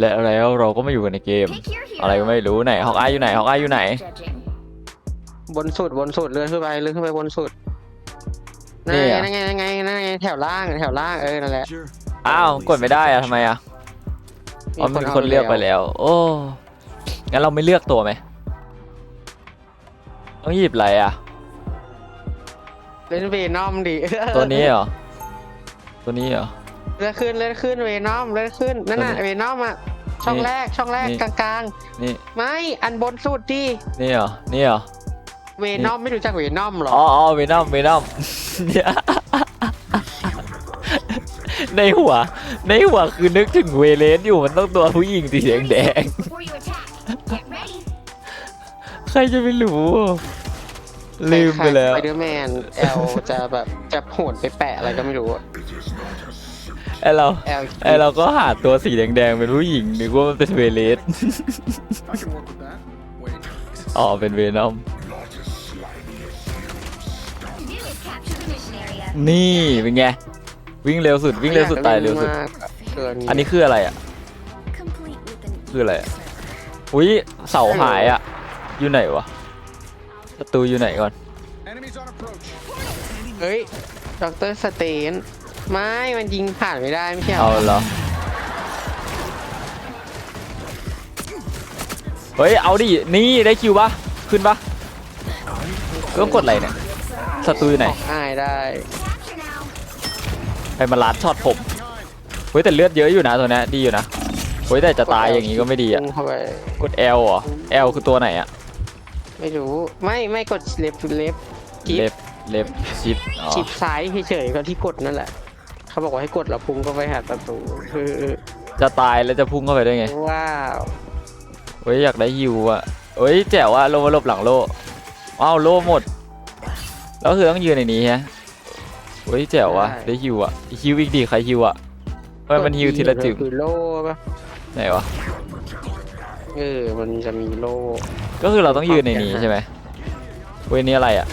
และแล้วเราก็มาอยู่กันในเกม Pick your hero. อะไรก็ไม่รู้ไหนฮอกอายอยู่ไหนฮอกอายอยู่ไหน Judging. บนสุดบนสุดเลื่อนขึ้นไปเลื่อนขึ้นไปบนสุดนั่นนี่ไงเหรอนั่นไงนั่นไงนั่นไงแถวล่างแถวล่างเออนั่นแหละอ้าวกดไม่ได้อะทำไมอะอ๋อมีคนเลือกไปแล้ว โอ้งั้นเราไม่เลือกตัวไหมต้องหยิบอะไรอะเล่นเวนอมดิตัวนี้เหรอตัวนี้เหรอ เลื่อนขึ้นเลื่อนขึ้นเวนอมเลื่อนขึ้นนั่นน่ะตัวนี้เวนอมอะช่องนี่แรกช่องแรกนี่กลางนี่ๆไม่อันบนสุดดินี่เหรอนี่เหรอเวนอมไม่รู้จักเวนอมหรออ๋ออ๋อเวนอมเวนอมในหัว ในหัวคือนึกถึงเวเลสอยู่มันต้องตัวผู้หญิงสีแดงแดง Before you attack, get ready. ๆใครจะไปรู้ลืมไปแล้วไปเดอร์แมนแอลจะแบบจะโหนไปแปะอะไรก็ไม่รู้อะ ไอเราแอลไอเราก็หาตัวสีแดงๆเป็นผู้หญิงนึกว่ามันเป็นเวเลส I can work with that. Wait. อ๋อเป็นเวนอม To do is capture the mission area. นี่เป็นไงวิ่งเร็วสุดวิ่งเร็วสุดตายเร็วสุดมากอะเกินอันนี้คืออะไรอะ Complete with an คืออะไรอะอุ้ยเสาหายอะ อยู่ไหนวะประตูอยู่ไหนก่อน Enemies on approach. เฮ้ยด็อกเตอร์สเตน ไม่ มันยิงผ่านไม่ได้ไม่ใช่เหรเอาอเหรอ เฮ้ย เอาดิ นี่ได้คิวปะขึ้นปะต้องกดอะไรเนี่ยศัตรูอยู่ไหนออกง่ายได้ capture now. ใครมาลัดช็อตผม เฮ้ยแต่เลือดเยอะอยู่นะตัวเนี้ยดีอยู่นะ เฮ้ยแต่จะตายอย่างงี้ก็ไม่ดีอะ พุ่งเข้าไปกด L เหรอ L คือตัวไหนอะ ไม่รู้ ไม่ไม่กดเล็บเล็บกิเล็ฟบเล็บชิปอ๋อชิปซ้ายเฉยๆก็ที่กดนั่นแหละ เขาบอกว่าให้กดแล้วพุ่งเข้าไปหาประตูเออจะตายแล้วจะพุ่งเข้าไปได้ไง ว้าวเฮ้ยอยากได้ฮิวอะเฮ้ยแจ๋วอะโลมาหลบหลังโลอ้าวโลหมด แล้วคือต้องยืนในนี้ฮะเฮ้ยแจ๋วอะได้ฮิวอะฮิวอีกดีใครฮิวอะทำไมมันฮิวทีละจึงคือโล่ปะไหนวะเออมันจะมีโล่ก็คือเราต้องยืนในนี้ใช่ไหมเว้ยนี่อะไรอะ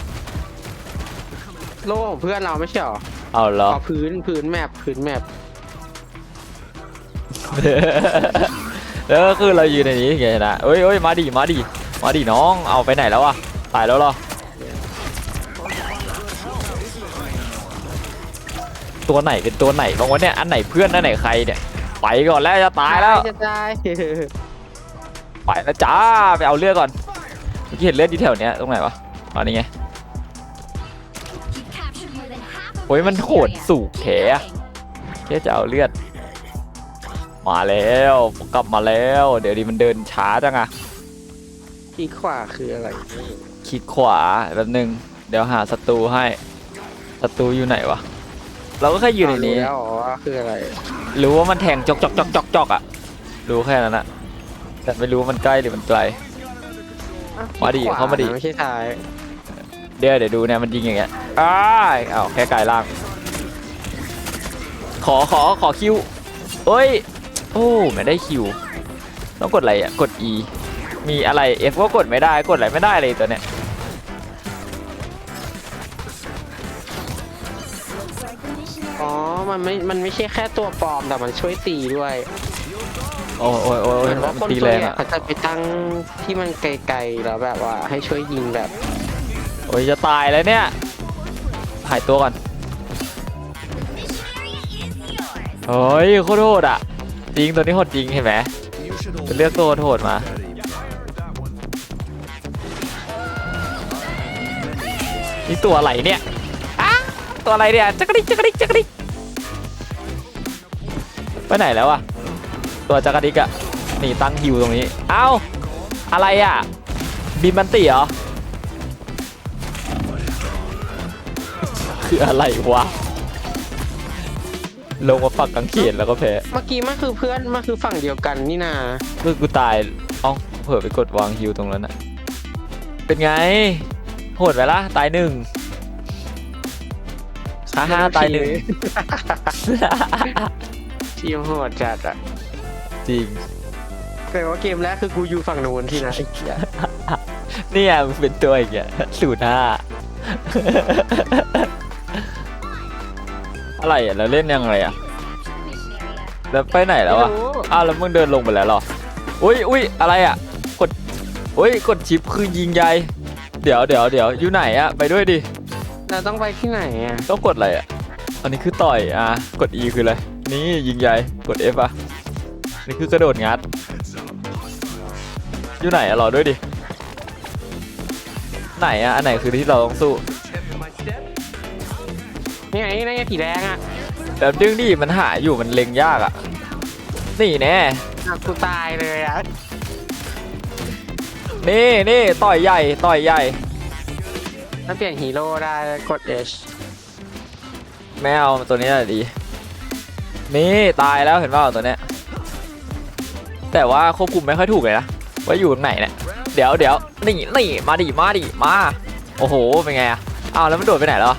โล่ของเพื่อนเราไม่ใช่หรอ เอาเหรอ เอาพื้นพื้นแมปพื้นแมปแล้วก็คือเรายืนในนี้ไงนะเอ้ยเอ้ยมาดิ มาดิ มาดิน้อง เอาไปไหนแล้วอะตายแล้วเหรอ ตัวไหนเป็นตัวไหนบ้างวะเนี่ย อันไหนเพื่อนอันไหนใครเนี่ย ไปก่อนแล้วจะตายแล้ว จะตายไปแล้วจ้า ไปเอาเลือดก่อนเมื่อกี้เห็นเลือดที่แถวเนี้ยตรงไหนวะอันนี้ไง โอ้ย the มัน mission โหด area. สูงแข Keep อะ going. แค่จะเอาเลือด มาแล้วกลับมาแล้ว เดี๋ยวดีมันเดินช้าจังอะที่ขวาคืออะไรคลิกขวาแป๊บนึง เดี๋ยวหาศัตรูให้ศัตรูอยู่ไหนวะเราก็แค่อยู่ในนี้รู้แล้วเหรอว่าคืออะไร รู้ว่ามันแทงจอกจอกจอกจอกจอกอะรู้แค่นั้นอะแต่ไม่รู้ว่ามันใกล้หรือมันไกลอะมาดิที่ขวเข้ามาดินะไม่ใช่ซ้าย เดี๋ยวเดี๋ยวดูเนี่ยมันยิงอย่างเงี้ยอ้ายอ้าวแค่ไกลล่าง ขอขอขอคิวเอ้ย โอ้ไม่ได้คิว ต้องกดอะไรอะ กด E มีอะไร F ก็กดไม่ได้ กดอะไรไม่ได้เลยตัวเนี้ย Looks like the mission area. อ๋อ มันไม่ มันไม่ใช่แค่ตัวปลอมแต่มันช่วยตีด้วยโอ้ยโอ้ยโอ้ยเหโอ้ยมือนว่ามันคนตีส่แรวนงใหญ่อะ เขาจะไปตั้งที่มันไกลๆแล้วแบบว่าให้ช่วยยิงแบบ โอ้ยจะตายแล้วเนี่ยหายตัวก่อน The mission area is yours. เฮ้ยโคตรโหดอะ จริงตัวนี้โหดจริงเห็นไหมจะเลือกตัวโหดมานี่ตัวอะไรเนี่ยอ้าตัวอะไรเนี่ยจักรดิกจักรดิกจักรดิกไปไหนแล้วอะตัวจักรดิกอะหนีตั้งฮิวตรงนี้ เอ้า อะไรอะบินบันติเหรอ คืออะไรวะ ลงมาฝักกังเขนแล้วก็แพ้เมื่อกี้มันคือเพื่อนมันคือฝั่งเดียวกันนี่นาคือกูตายเอ้าเผื่อไปกดวางฮิวตรงนั้นอะเป็นไง โหดไปละตายหนึ่งฮ่าฮ่าตายหนึ่ง ทีมโหดจัดอะจริง แต่ว่าเกมแรกคือกูอยู่ฝั่งนู้นที่นะไอ้เหี้ยเนี่ยมึงเป็นตัวอีกอะสูตรห้า อะไรอะเราเล่นยังไงอะ Capture the mission area. แล้วไปไหนแล้วไม่อะรู้อ้าวแล้วมึงเดินลงไปแล้วเหรออุ้ยอุ้ยอะไรอะ กดอุ้ยกดชิปคือยิงใยเดี๋ยวเดี๋ยวเดี๋ยวอยู่ไหนอะไปด้วยดิเราต้องไปที่ไหนอะต้องกดอะไรอะอันนี้คือต่อยอะกด E คืออะไรนี่ยิงใยกด F อะนี่คือกระโดดงัดอยู่ไหนอะรอด้วยดิไหนอะอันไหนคือที่เราต้องสู้ นี่ไงนี่ไงผีแดงอะแบบดึงดิมันหาอยู่มันเล็งยากอะ นี่แน่อะกูตายเลยอะนี่นี่ต่อยใหญ่ต่อยใหญ่ ถ้าเปลี่ยนฮีโร่ได้กด H ไม่เอาตัวนี้แหละดี นี่ตายแล้วเห็นเปล่าตัวเนี้ย แต่ว่าควบคุมไม่ค่อยถูกเลยนะ ว่าอยู่ตรงไหนเนี่ย เดี๋ยวเดี๋ยวนี่นี่มาดิมาดิมา โอ้โหเป็นไงอะอ้าวแล้วมันโดดไปไหนแล้ว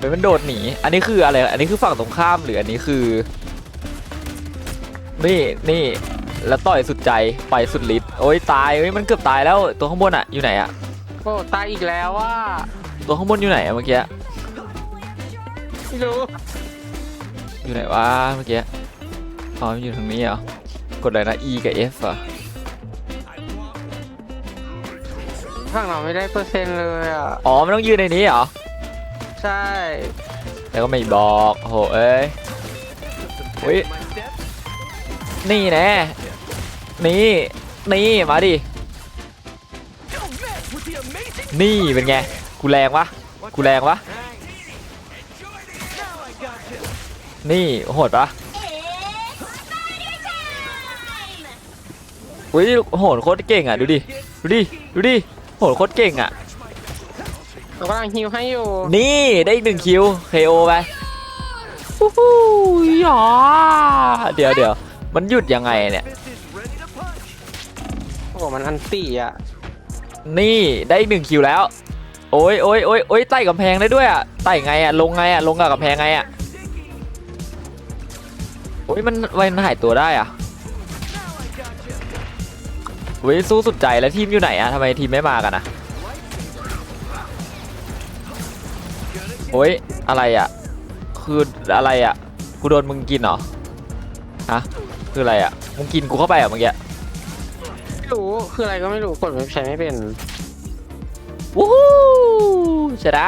เฮ้ยมันโดดหนี อันนี้คืออะไร อันนี้คือฝั่งตรงข้ามหรืออันนี้คือ นี่นี่แล้วต่อยสุดใจไปสุดฤทธิ์โอ้ยตายเฮ้ยมันเกือบตายแล้วตัวข้างบนอะอยู่ไหนอะโอ้ตายอีกแล้วว่าตัวข้างบนอยู่ไหนอะเมื่อกี้ไม่รู้อยู่ไหนวะเมื่อกี้อ๋อมันอยู่ทางนี้เหรอกดอะไรนะ E กับ F อะฝั่งเราไม่ได้เปอร์เซ็นต์เลยอะอ๋อมันต้องยืนในนี้เหรอ ใช่ แล้วก็ไม่บอกโอ้โหเอ้ยอุ้ยนี่แน่นี่นี่มาดินี่เป็นไงกูแรงวะกูแรงวะนี่โหดปะอุ้ยโหดโคตรเก่งอะดูดิดูดิดูดิโหดโคตรเก่งอะ เรากำลังฮิวให้อยู่นี่ได้อีกหนึ่งคิว KO ไปฮู้ฮู้หยอเดี๋ยวเดี๋ยวมันหยุดยังไงเนี่ย โอ้มันอันตีอะนี่ได้อีกหนึ่งคิวแล้ว โอ้ยโอ้ยโอ้ยโอ้ยไต่กำแพงได้ด้วยอะไต่ไงอะลงไงอะลงกับกำแพงไงอะโอ้ยมันไมันหายตัวได้อะเว้ยสู้สุดใจแล้วทีมอยู่ไหนอะทำไมทีมไม่มากันอะ โอ้ยอะไรอะ คืออะไรอะ กูโดนมึงกินเหรอ ฮะ คืออะไรอะ มึงกินกูเข้าไปอะเมื่อกี้ไม่รู้คืออะไรก็ไม่รู้กดเว็บใช้ไม่เป็นวู้ฮู้ชนะ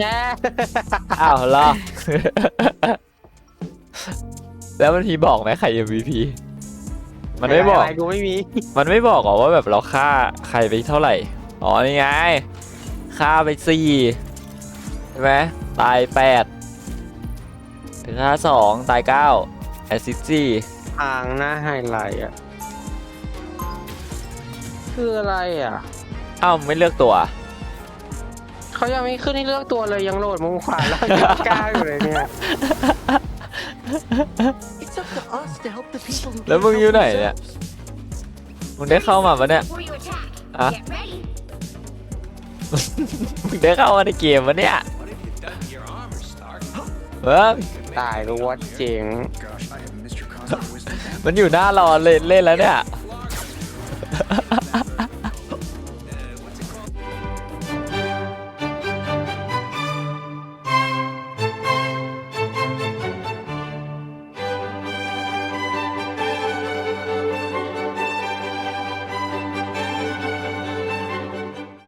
แย่อ้าวเหรอ แล้วมันมีบอกไหมใคร MVP มันไม่บอกะรกูไม่มีมันไม่บอกหรอว่าแบบเราฆ่าใครไปเท่าไหร่ อ๋อนี่ไง ฆ่าไปสี่ใช่ไหม ตายแปดถึงฆ่าสองตายเก้าแอสซิสซี่ทางหน้าไฮไลท์อะ คืออะไรอะ อ้าวไม่เลือกตัว เขายังไม่ขึ้นให้เลือกตัวเลยยังโหลดมุมขวาแล้วยังกล้าอยู่เลยเนี่ย It's up to us to help the people who แล้ว can't มึงอยู่ help ไหนเนี่ย themselves. มึงได้เข้ามาปะเนี่ย Before you attack, Huh? get ready. มึงได้เข้ามาในเกมปะเนี่ย เออตายรู้ว่าเจ๋ง Gosh, I have missed your constant wisdom. มันอยู่หน้ารอเลยเล่นแล้วเนี่ย